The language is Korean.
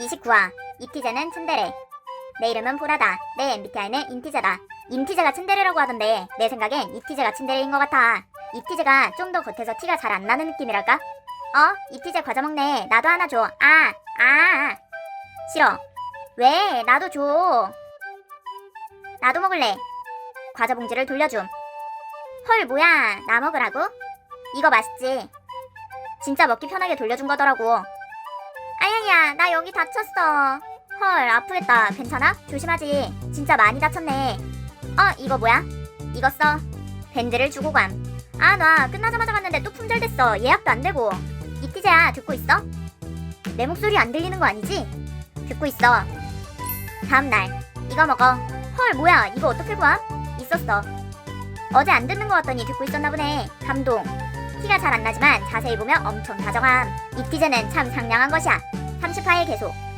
29화 이티제는 츤데레 내 이름은 보라다 내 MBTI는 인티제다 인티제가 츤데레라고 하던데 내 생각엔 이티제가 츤데레인 것 같아 이티제가 좀 더 겉에서 티가 잘 안 나는 느낌이랄까? 어? 이티제 과자 먹네 나도 하나 줘 아! 아! 싫어 왜? 나도 줘 나도 먹을래 과자 봉지를 돌려줌 헐 뭐야 나 먹으라고? 이거 맛있지? 진짜 먹기 편하게 돌려준 거더라고 아야야 나 여기 다쳤어. 헐 아프겠다. 괜찮아? 조심하지. 진짜 많이 다쳤네. 어 이거 뭐야? 이거 써. 밴드를 주고 감아놔. 끝나자마자 갔는데 또 품절됐어. 예약도 안 되고. 이티제야 듣고 있어? 내 목소리 안 들리는 거 아니지? 듣고 있어. 다음날. 이거 먹어. 헐 뭐야? 이거 어떻게 구함? 있었어. 어제 안 듣는 거 같더니 듣고 있었나 보네. 감동. 티가 잘 안 나지만 자세히 보면 엄청 다정함. 이티제는 참 상냥한 것이야 30화에 계속